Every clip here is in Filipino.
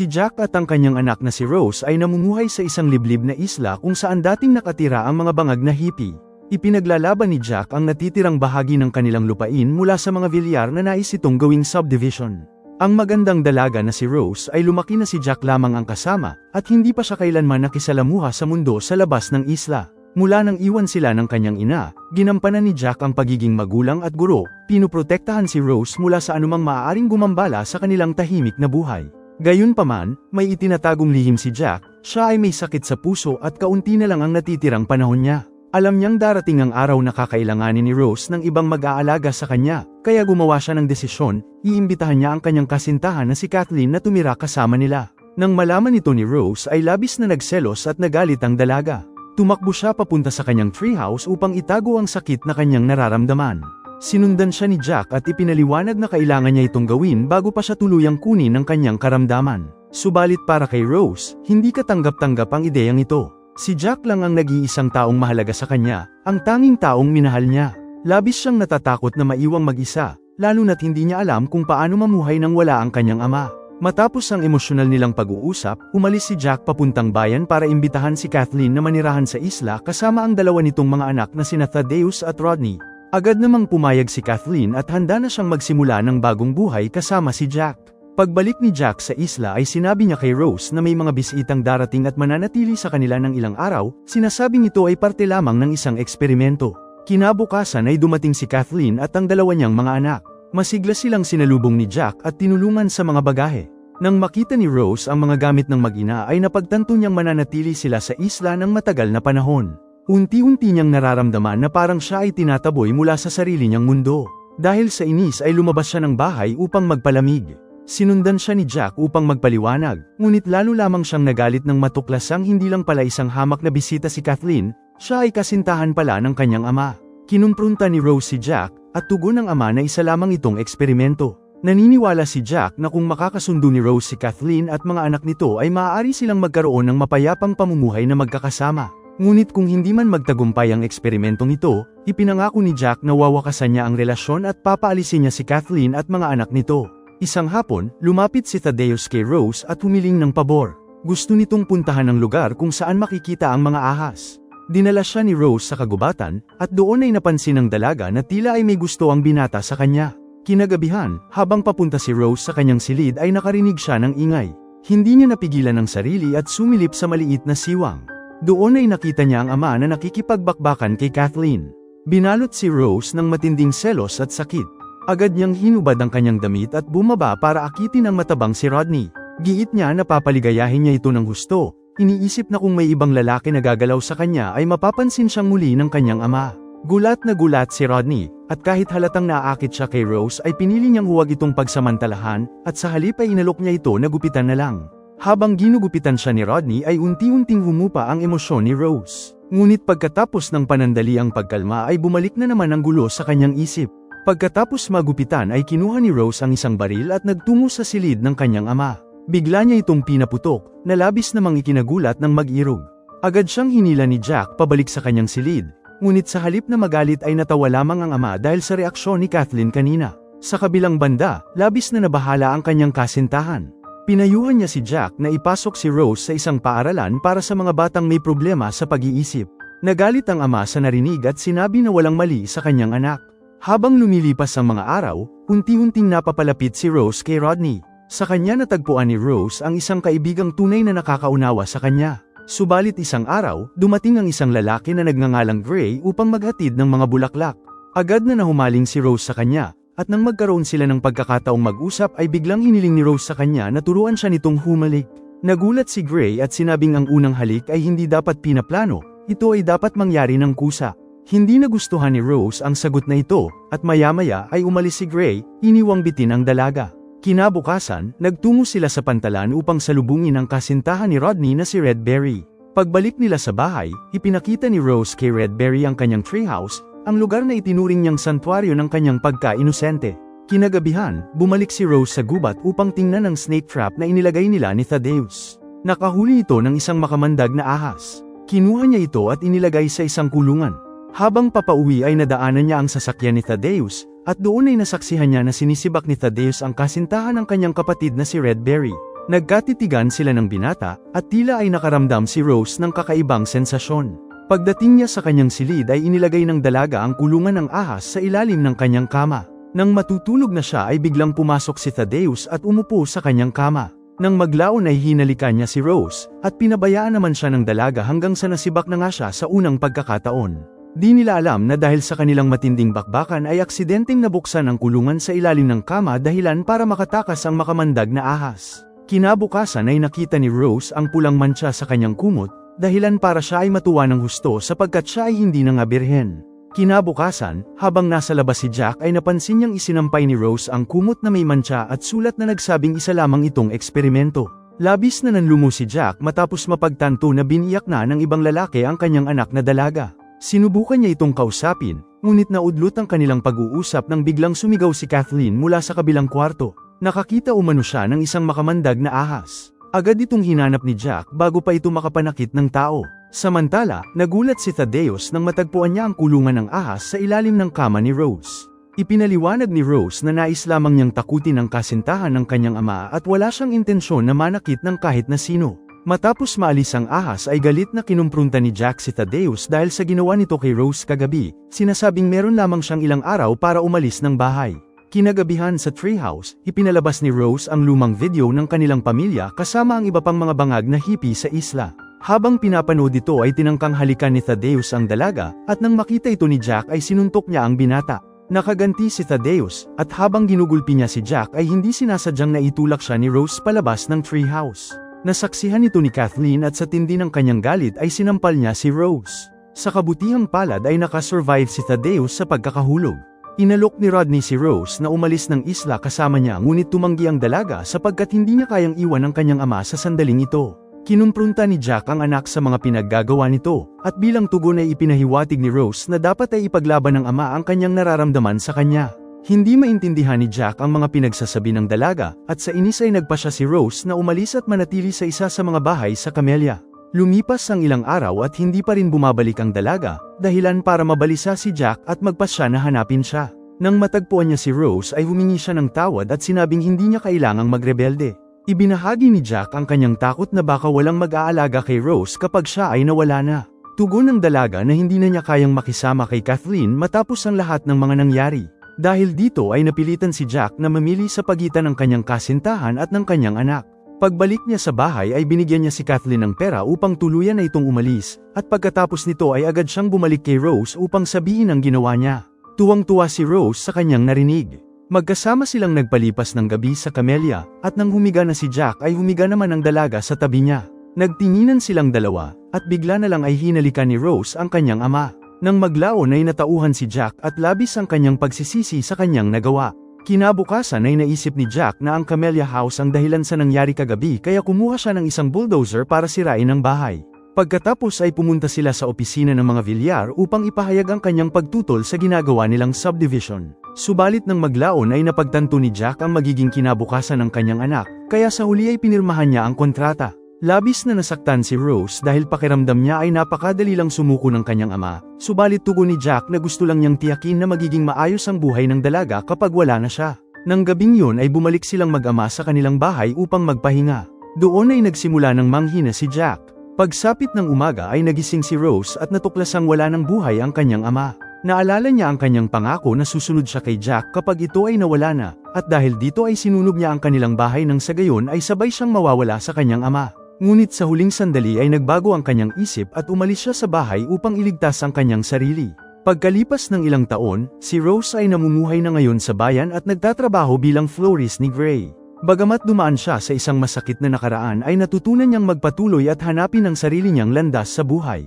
Si Jack at ang kanyang anak na si Rose ay namumuhay sa isang liblib na isla kung saan dating nakatira ang mga bangag na hippie. Ipinaglalaban ni Jack ang natitirang bahagi ng kanilang lupain mula sa mga vilyar na nais itong gawing subdivision. Ang magandang dalaga na si Rose ay lumaki na si Jack lamang ang kasama, at hindi pa siya kailanman nakisalamuha sa mundo sa labas ng isla. Mula nang iwan sila ng kanyang ina, ginampanan ni Jack ang pagiging magulang at guro, pinuprotektahan si Rose mula sa anumang maaaring gumambala sa kanilang tahimik na buhay. Gayunpaman, may itinatagong lihim si Jack, siya ay may sakit sa puso at kaunti na lang ang natitirang panahon niya. Alam niyang darating ang araw na kakailanganin ni Rose ng ibang mag-aalaga sa kanya, kaya gumawa siya ng desisyon, iimbitahan niya ang kanyang kasintahan na si Kathleen na tumira kasama nila. Nang malaman ito ni Rose ay labis na nagselos at nagalit ang dalaga. Tumakbo siya papunta sa kanyang treehouse upang itago ang sakit na kanyang nararamdaman. Sinundan siya ni Jack at ipinaliwanag na kailangan niya itong gawin bago pa siya tuluyang kunin ang kanyang karamdaman. Subalit para kay Rose, hindi katanggap-tanggap ang ideyang ito. Si Jack lang ang nag-iisang taong mahalaga sa kanya, ang tanging taong minahal niya. Labis siyang natatakot na maiwang mag-isa, lalo na't hindi niya alam kung paano mamuhay nang wala ang kanyang ama. Matapos ang emosyonal nilang pag-uusap, umalis si Jack papuntang bayan para imbitahan si Kathleen na manirahan sa isla kasama ang dalawa nitong mga anak na sina Thaddeus at Rodney. Agad namang pumayag si Kathleen at handa na siyang magsimula ng bagong buhay kasama si Jack. Pagbalik ni Jack sa isla ay sinabi niya kay Rose na may mga bisitang darating at mananatili sa kanila ng ilang araw, sinasabing ito ay parte lamang ng isang eksperimento. Kinabukasan ay dumating si Kathleen at ang dalawa niyang mga anak. Masigla silang sinalubong ni Jack at tinulungan sa mga bagahe. Nang makita ni Rose ang mga gamit ng mag-ina ay napagtanto niyang mananatili sila sa isla ng matagal na panahon. Unti-unti niyang nararamdaman na parang siya ay tinataboy mula sa sarili niyang mundo. Dahil sa inis ay lumabas siya ng bahay upang magpalamig. Sinundan siya ni Jack upang magpaliwanag, ngunit lalo lamang siyang nagalit ng matuklasang hindi lang pala isang hamak na bisita si Kathleen, siya ay kasintahan pala ng kanyang ama. Kinumprunta ni Rose si Jack, at tugon ng ama na isa lamang itong eksperimento. Naniniwala si Jack na kung makakasundo ni Rose si Kathleen at mga anak nito ay maaari silang magkaroon ng mapayapang pamumuhay na magkakasama. Ngunit kung hindi man magtagumpay ang eksperimentong ito, ipinangako ni Jack na wawakasan niya ang relasyon at papaalisin niya si Kathleen at mga anak nito. Isang hapon, lumapit si Thaddeus kay Rose at humiling ng pabor. Gusto nitong puntahan ang lugar kung saan makikita ang mga ahas. Dinala siya ni Rose sa kagubatan, at doon ay napansin ng dalaga na tila ay may gusto ang binata sa kanya. Kinagabihan, habang papunta si Rose sa kanyang silid ay nakarinig siya ng ingay. Hindi niya napigilan ang sarili at sumilip sa maliit na siwang. Doon ay nakita niya ang ama na nakikipagbakbakan kay Kathleen. Binalot si Rose ng matinding selos at sakit. Agad niyang hinubad ang kanyang damit at bumaba para akitin ang matabang si Rodney. Giit niya na papaligayahin niya ito ng husto. Iniisip na kung may ibang lalaki na gagalaw sa kanya ay mapapansin siyang muli ng kanyang ama. Gulat na gulat si Rodney, at kahit halatang naaakit siya kay Rose ay pinili niyang huwag itong pagsamantalahan, at sa halip ay inalok niya ito na gupitan na lang. Habang ginugupitan siya ni Rodney ay unti-unting humupa ang emosyon ni Rose. Ngunit pagkatapos ng panandali ang pagkalma ay bumalik na naman ang gulo sa kanyang isip. Pagkatapos magupitan ay kinuha ni Rose ang isang baril at nagtungo sa silid ng kanyang ama. Bigla niya itong pinaputok, na labis namang ikinagulat ng mag-irog. Agad siyang hinila ni Jack pabalik sa kanyang silid, ngunit sa halip na magalit ay natawa lamang ang ama dahil sa reaksyon ni Kathleen kanina. Sa kabilang banda, labis na nabahala ang kanyang kasintahan. Pinayuhan niya si Jack na ipasok si Rose sa isang paaralan para sa mga batang may problema sa pag-iisip. Nagalit ang ama sa narinig at sinabi na walang mali sa kanyang anak. Habang lumilipas ang mga araw, unti-unting napapalapit si Rose kay Rodney. Sa kanya natagpuan ni Rose ang isang kaibigang tunay na nakakaunawa sa kanya. Subalit isang araw, dumating ang isang lalaki na nagngangalang Gray upang maghatid ng mga bulaklak. Agad na nahumaling si Rose sa kanya, at nang magkaroon sila ng pagkakataong mag-usap ay biglang hiniling ni Rose sa kanya na turuan siya nitong humalik. Nagulat si Gray at sinabing ang unang halik ay hindi dapat pinaplano, ito ay dapat mangyari ng kusa. Hindi nagustuhan ni Rose ang sagot na ito, at maya-maya ay umalis si Gray, iniwang bitin ang dalaga. Kinabukasan, nagtungo sila sa pantalan upang salubungin ang kasintahan ni Rodney na si Redberry. Pagbalik nila sa bahay, ipinakita ni Rose kay Redberry ang kanyang treehouse, ang lugar na itinuring niyang santuaryo ng kanyang pagka-inosente. Kinagabihan, bumalik si Rose sa gubat upang tingnan ang snake trap na inilagay nila ni Thaddeus. Nakahuli ito ng isang makamandag na ahas. Kinuha niya ito at inilagay sa isang kulungan. Habang papauwi ay nadaanan niya ang sasakyan ni Thaddeus, at doon ay nasaksihan niya na sinisibak ni Thaddeus ang kasintahan ng kanyang kapatid na si Redberry. Nagkatitigan sila ng binata, at tila ay nakaramdam si Rose ng kakaibang sensasyon. Pagdating niya sa kanyang silid ay inilagay ng dalaga ang kulungan ng ahas sa ilalim ng kanyang kama. Nang matutulog na siya ay biglang pumasok si Thaddeus at umupo sa kanyang kama. Nang maglaon ay hinalikan niya si Rose, at pinabayaan naman siya ng dalaga hanggang sa nasibak na nga siya sa unang pagkakataon. Di nila alam na dahil sa kanilang matinding bakbakan ay aksidenteng nabuksan ang kulungan sa ilalim ng kama dahilan para makatakas ang makamandag na ahas. Kinabukasan ay nakita ni Rose ang pulang mancha sa kanyang kumot, dahilan para siya ay matuwa ng husto sapagkat siya ay hindi na nga birhen. Kinabukasan, habang nasa labas si Jack ay napansin niyang isinampay ni Rose ang kumot na may mancha at sulat na nagsabing isa lamang itong eksperimento. Labis na nanlumo si Jack matapos mapagtanto na biniyak na ng ibang lalaki ang kanyang anak na dalaga. Sinubukan niya itong kausapin, ngunit naudlot ang kanilang pag-uusap nang biglang sumigaw si Kathleen mula sa kabilang kwarto. Nakakita umano siya ng isang makamandag na ahas. Agad itong hinanap ni Jack bago pa ito makapanakit ng tao. Samantala, nagulat si Thaddeus nang matagpuan niya ang kulungan ng ahas sa ilalim ng kama ni Rose. Ipinaliwanag ni Rose na nais lamang niyang takutin ang kasintahan ng kanyang ama at wala siyang intensyon na manakit ng kahit na sino. Matapos maalis ang ahas ay galit na kinumprunta ni Jack si Thaddeus dahil sa ginawa nito kay Rose kagabi, sinasabing meron lamang siyang ilang araw para umalis ng bahay. Kinagabihan sa treehouse, ipinalabas ni Rose ang lumang video ng kanilang pamilya kasama ang iba pang mga bangag na hippie sa isla. Habang pinapanood ito ay tinangkang halikan ni Thaddeus ang dalaga, at nang makita ito ni Jack ay sinuntok niya ang binata. Nakaganti si Thaddeus, at habang ginugulpi niya si Jack ay hindi sinasadyang naitulak siya ni Rose palabas ng treehouse. Nasaksihan ito ni Kathleen at sa tindi ng kanyang galit ay sinampal niya si Rose. Sa kabutihang palad ay nakasurvive si Thaddeus sa pagkakahulog. Inalok ni Rodney si Rose na umalis ng isla kasama niya ngunit tumanggi ang dalaga sapagkat hindi niya kayang iwan ang kanyang ama sa sandaling ito. Kinumprunta ni Jack ang anak sa mga pinaggagawa nito, at bilang tugon ay ipinahiwatig ni Rose na dapat ay ipaglaban ng ama ang kanyang nararamdaman sa kanya. Hindi maintindihan ni Jack ang mga pinagsasabi ng dalaga, at sa inis ay nagpa siya si Rose na umalis at manatili sa isa sa mga bahay sa Camellia. Lumipas ang ilang araw at hindi pa rin bumabalik ang dalaga, dahilan para mabalisa si Jack at magpasya na hanapin siya. Nang matagpuan niya si Rose ay humingi siya ng tawad at sinabing hindi niya kailangang magrebelde. Ibinahagi ni Jack ang kanyang takot na baka walang mag-aalaga kay Rose kapag siya ay nawala na. Tugon ng dalaga na hindi na niya kayang makisama kay Kathleen matapos ang lahat ng mga nangyari. Dahil dito ay napilitan si Jack na mamili sa pagitan ng kanyang kasintahan at ng kanyang anak. Pagbalik niya sa bahay ay binigyan niya si Kathleen ng pera upang tuluyan na itong umalis, at pagkatapos nito ay agad siyang bumalik kay Rose upang sabihin ang ginawa niya. Tuwang-tuwa si Rose sa kanyang narinig. Magkasama silang nagpalipas ng gabi sa Camellia, at nang humiga na si Jack ay humiga naman ang dalaga sa tabi niya. Nagtinginan silang dalawa, at bigla na lang ay hinalikan ni Rose ang kanyang ama. Nang maglaon ay natauhan si Jack at labis ang kanyang pagsisisi sa kanyang nagawa. Kinabukasan ay naisip ni Jack na ang Camellia House ang dahilan sa nangyari kagabi kaya kumuha siya ng isang bulldozer para sirain ang bahay. Pagkatapos ay pumunta sila sa opisina ng mga Villar upang ipahayag ang kanyang pagtutol sa ginagawa nilang subdivision. Subalit nang maglaon ay napagtanto ni Jack ang magiging kinabukasan ng kanyang anak, kaya sa huli ay pinirmahan niya ang kontrata. Labis na nasaktan si Rose dahil pakiramdam niya ay napakadali lang sumuko ng kanyang ama, subalit tugon ni Jack na gusto lang niyang tiyakin na magiging maayos ang buhay ng dalaga kapag wala na siya. Nang gabing yun ay bumalik silang mag-ama sa kanilang bahay upang magpahinga. Doon ay nagsimula ng manghina si Jack. Pagsapit ng umaga ay nagising si Rose at natuklasang wala ng buhay ang kanyang ama. Naalala niya ang kanyang pangako na susunod siya kay Jack kapag ito ay nawala na, at dahil dito ay sinunog niya ang kanilang bahay nang sa gayon ay sabay siyang mawawala sa kanyang ama. Ngunit sa huling sandali ay nagbago ang kanyang isip at umalis siya sa bahay upang iligtas ang kanyang sarili. Pagkalipas ng ilang taon, si Rose ay namumuhay na ngayon sa bayan at nagtatrabaho bilang florist ni Gray. Bagamat dumaan siya sa isang masakit na nakaraan ay natutunan niyang magpatuloy at hanapin ang sarili niyang landas sa buhay.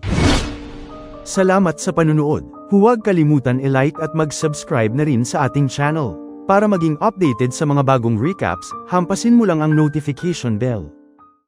Salamat sa panunood. Huwag kalimutan i-like at mag-subscribe na rin sa ating channel. Para maging updated sa mga bagong recaps, hampasin mo lang ang notification bell.